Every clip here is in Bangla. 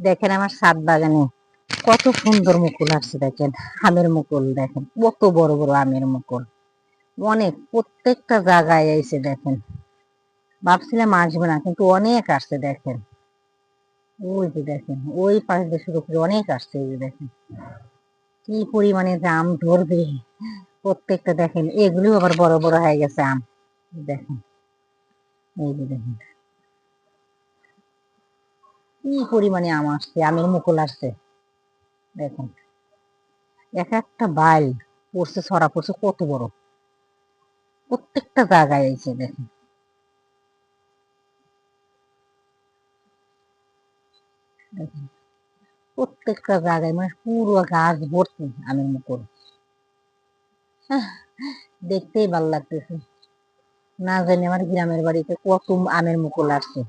দেখেন আমার সাত বাগানে কত সুন্দর মুকুল আসছে দেখেন, আমের মুকুল দেখেন, কত বড় বড় আমের মুকুল। অনেক, প্রত্যেকটা জায়গায় এসে দেখেন। ভাবছিলাম আসবে না, কিন্তু অনেক আসছে দেখেন। ওই যে দেখেন, ওই পাশ দিয়ে শুরু করে অনেক আসছে এই যে দেখেন। কি পরিমাণে যে আম ধরবে, প্রত্যেকটা দেখেন এগুলো আবার বড় বড় হয়ে গেছে আম। দেখেন, এই যে দেখেন। কি পরিমাণে আম আসছে? আমের মুকুল আসছে। দেখেন। এক একটা বাইল পড়ছে ছড়া পড়ছে কত বড়। প্রত্যেকটা জায়গায় এসে দেখেন। দেখেন। প্রত্যেকটা জায়গায় মানে পুরো গাছ ভর্তি আমের মুকুল। আহ, দেখতেই ভালো লাগতেছে। না জানি আমার গ্রামের বাড়িতে কত আমের মুকুল আসছে।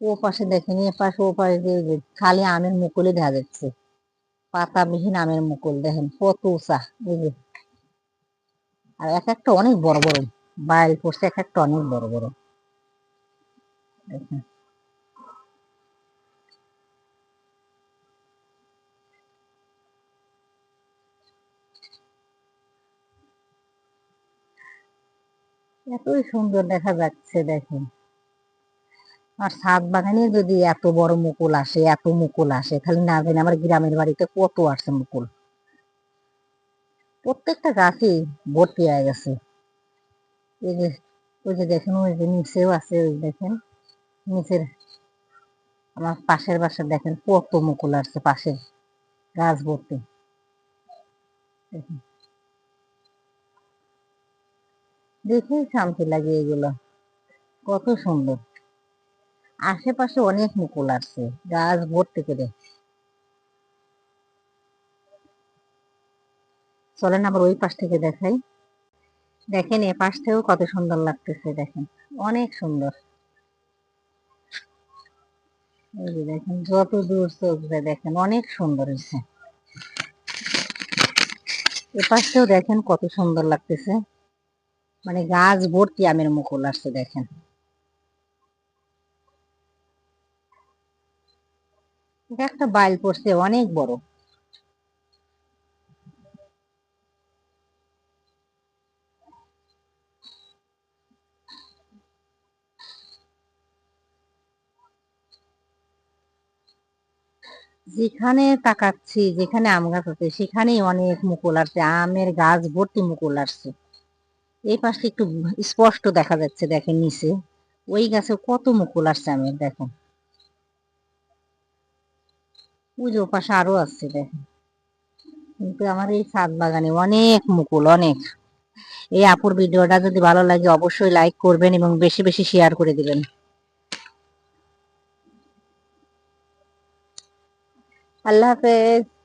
ও পাশে দেখেন পাশে ও পাশে যে যে খালি আমের মুকুলই দেখা যাচ্ছে। পাতা বিহীন আমের মুকুল, দেখেন কত উঁচা, এই যে। আর এক একটা অনেক বড় বড় বাইল পড়ছে এক একটা অনেক বড় বড়। দেখেন। এতই সুন্দর দেখা যাচ্ছে, দেখেন। আর ছাদ বাগানে যদি এত বড় মুকুল আসে, এত মুকুল আসে খালি না জানি আমার গ্রামের বাড়িতে কত আসে মুকুল। প্রত্যেকটা গাছই ভর্তি হয়ে গেছে। এই যে, ওই যে দেখেন, ওই যে নিচেও আছে, ওই দেখেন, নিচের আমার পাশের বাসার দেখেন কত মুকুল আসছে পাশের গাছ ভর্তি। দেখেই শান্তি লাগে এগুলো। কত সুন্দর। আশেপাশে অনেক মুকুল আসছে গাছ ভর্তি করে। চলেন আবার ওই পাশ থেকে দেখাই। দেখেন এ পাশ থেকেও কত সুন্দর লাগতেছে, দেখেন। অনেক সুন্দর। দেখেন, যত দূর যায়, দেখেন অনেক সুন্দর হয়েছে। এ পাশটাও দেখেন কত সুন্দর লাগতেছে। মানে গাছ ভর্তি আমের মুকুল আসছে দেখেন। এটা একটা বাইল পড়ছে অনেক বড়। যেখানে তাকাচ্ছি, যেখানে আম গাছ আছে, সেখানেই অনেক মুকুল আসছে, আমের গাছ ভর্তি মুকুল আসছে। এই পাশে একটু স্পষ্ট দেখা যাচ্ছে, দেখেন নিচে। ওই গাছে কত মুকুল আসছে আমের, দেখেন। যে পাশে আরও আসছে দেখেন। কিন্তু আমার এই ছাদ বাগানে অনেক মুকুল, অনেক। এই আপুর ভিডিওটা যদি ভালো লাগে অবশ্যই লাইক করবেন এবং বেশি বেশি শেয়ার করে দিবেন। আল্লাহ হাফেজ।